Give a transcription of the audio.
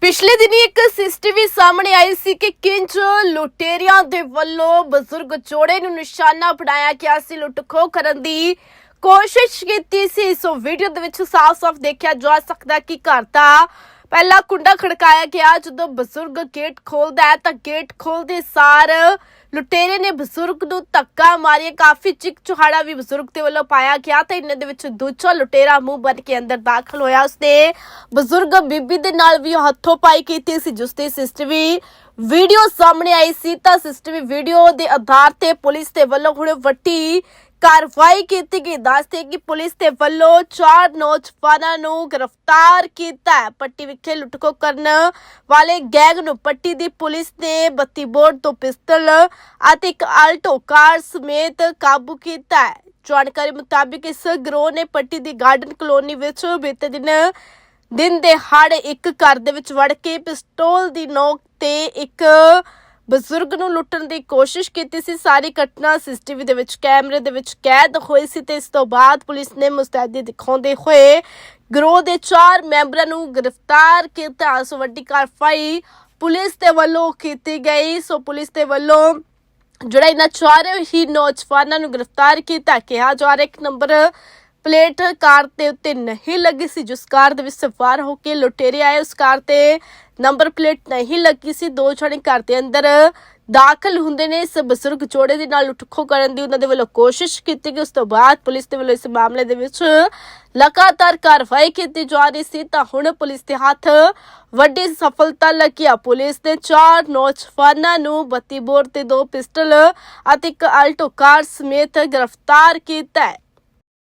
ਪਿਛਲੇ ਦਿਨੀ ਇੱਕ ਸੀਸੀਟੀਵੀ ਸਾਹਮਣੇ ਆਈ ਸੀ ਕਿ ਕਿੰਚ ਲੁਟੇਰਿਆਂ ਦੇ ਵੱਲੋਂ ਬਜ਼ੁਰਗ ਜੋੜੇ ਨੂੰ ਨਿਸ਼ਾਨਾ ਬਣਾਇਆ ਗਿਆ ਸੀ, ਲੁੱਟਖੋ ਕਰਨ ਦੀ ਕੋਸ਼ਿਸ਼ ਕੀਤੀ ਸੀ। ਸੋ ਵੀਡੀਓ ਦੇ ਵਿੱਚ ਸਾਫ਼-ਸਾਫ਼ ਦੇਖਿਆ ਜਾ ਸਕਦਾ ਕਿ ਘਰ ਦਾ ਪਹਿਲਾ ਕੁੰਡਾ ਖੜਕਾਇਆ ਗਿਆ ਜਦੋਂ ਬਜ਼ੁਰਗ ਗੇਟ ਖੋਲਦਾ ਹੈ ਤਾਂ ਗੇਟ ਖੋਲਦੇ ਸਾਰ ਲੁਟੇਰੇ ਨੇ ਬਜ਼ੁਰਗ ਨੂੰ ਧੱਕਾ ਮਾਰਿਆ। ਕਾਫੀ ਚਿਕ ਚੁਹਾੜਾ ਵੀ ਬਜ਼ੁਰਗ ਦੇ ਵੱਲੋਂ ਪਾਇਆ ਗਿਆ ਤਾਂ ਇਹਨਾਂ ਦੇ ਵਿੱਚ ਦੂਜਾ ਲੁਟੇਰਾ ਮੂੰਹ ਬਨ ਕੇ ਅੰਦਰ ਦਾਖਲ ਹੋਇਆ। ਉਸਨੇ ਬਜ਼ੁਰਗ ਬੀਬੀ ਦੇ ਨਾਲ ਵੀ ਹੱਥੋਂ ਪਾਈ ਕੀਤੀ ਸੀ ਜਿਸ ਤੇ ਸਿਸਟਮੀ ਵੀਡੀਓ ਸਾਹਮਣੇ ਆਈ ਸੀ। ਤਾਂ ਸਿਸਟਵੀ ਵੀਡੀਓ ਦੇ ਆਧਾਰ ਤੇ ਪੁਲਿਸ ਦੇ ਵੱਲੋਂ ਹੁਣ ਵੱਡੀ ਕਾਰਵਾਈ ਕੀਤੀ ਗਈ। ਦੱਸਦੇ ਕਿ ਪੁਲਿਸ ਦੇ ਵੱਲੋਂ ਚਾਰ ਨੌਜਵਾਨਾਂ ਨੂੰ ਗ੍ਰਿਫਤਾਰ ਕੀਤਾ ਹੈ। ਪੱਟੀ ਵਿਖੇ ਲੁੱਟਖੋ ਕਰਨ ਵਾਲੇ ਗੈਂਗ ਨੂੰ ਪੱਟੀ ਦੀ ਪੁਲਿਸ ਨੇ 32 ਬੋਰ ਤੋਂ ਪਿਸਤਲ ਅਤੇ ਇੱਕ ਆਲਟੋ ਕਾਰ ਸਮੇਤ ਕਾਬੂ ਕੀਤਾ ਹੈ। ਜਾਣਕਾਰੀ ਮੁਤਾਬਿਕ ਇਸ ਗਰੋਹ ਨੇ ਪੱਟੀ ਦੀ ਗਾਰਡਨ ਕਲੋਨੀ ਵਿੱਚ ਬੀਤੇ ਦਿਨ ਦਿਨ ਦੇ ਹੜ ਇੱਕ ਘਰ ਦੇ ਵਿੱਚ ਵੜ ਕੇ ਪਿਸਤੌਲ ਦੀ ਨੋਕ ਤੇ ਇੱਕ ਬਜ਼ੁਰਗ ਨੂੰ ਲੁੱਟਣ ਦੀ ਕੋਸ਼ਿਸ਼ ਕੀਤੀ ਸੀ। ਸਾਰੀ ਘਟਨਾ ਸੀਸੀਟੀਵੀ ਦੇ ਵਿੱਚ, ਕੈਮਰੇ ਦੇ ਵਿੱਚ ਕੈਦ ਹੋਈ ਸੀ ਤੇ ਇਸ ਤੋਂ ਬਾਅਦ ਪੁਲਿਸ ਨੇ ਮੁਸਤੈਦੀ ਦਿਖਾਉਂਦੇ ਹੋਏ ਗਰੋਹ ਦੇ ਚਾਰ ਮੈਂਬਰਾਂ ਨੂੰ ਗ੍ਰਿਫਤਾਰ ਕੀਤਾ। ਸੋ ਵੱਡੀ ਕਾਰਵਾਈ ਪੁਲਿਸ ਦੇ ਵੱਲੋਂ ਕੀਤੀ ਗਈ। ਸੋ ਪੁਲਿਸ ਦੇ ਵੱਲੋਂ ਜਿਹੜਾ ਇਹਨਾਂ ਚਾਰੇ ਹੀ ਨੌਜਵਾਨਾਂ ਨੂੰ ਗ੍ਰਿਫਤਾਰ ਕੀਤਾ, ਕਿਹਾ ਜਾ ਰਿਹਾ ਇੱਕ ਨੰਬਰ ਪਲੇਟ ਕਾਰ ਦੇ ਉੱਤੇ ਨਹੀਂ ਲੱਗੀ ਸੀ, ਜਿਸ ਕਾਰ ਦੇ ਵਿੱਚ ਸਵਾਰ ਹੋ ਕੇ ਲੁਟੇਰੇ ਆਏ, ਉਸ ਕਾਰ ਤੇ ਨੰਬਰ ਪਲੇਟ ਨਹੀਂ ਲੱਗੀ ਸੀ। ਦੋ ਜਣੇ ਘਰ ਦੇ ਅੰਦਰ ਦਾਖਲ ਹੁੰਦੇ ਨੇ। ਇਸ ਬਜ਼ੁਰਗ ਜੋੜੇ ਦੇ ਨਾਲ ਲੁੱਟਖੋ ਕਰਨ ਦੀ ਉਹਨਾਂ ਦੇ ਵੱਲੋਂ ਕੋਸ਼ਿਸ਼ ਕੀਤੀ ਗਈ। ਉਸ ਤੋਂ ਬਾਅਦ ਪੁਲਿਸ ਦੇ ਵੱਲੋਂ ਇਸ ਮਾਮਲੇ ਦੇ ਵਿੱਚ ਲਗਾਤਾਰ ਕਾਰਵਾਈ ਕੀਤੀ ਜਾ ਰਹੀ ਸੀ। ਤਾਂ ਹੁਣ ਪੁਲਿਸ ਦੇ ਹੱਥ ਵੱਡੀ ਸਫਲਤਾ ਲੱਗੀ ਆ। ਪੁਲਿਸ ਨੇ ਚਾਰ ਨੌਜਵਾਨਾਂ ਨੂੰ 32 ਬੋਰ ਤੇ ਦੋ ਪਿਸਟਲ ਅਤੇ ਇੱਕ ਆਲਟੋ ਕਾਰ ਸਮੇਤ ਗ੍ਰਿਫਤਾਰ ਕੀਤਾ ਹੈ।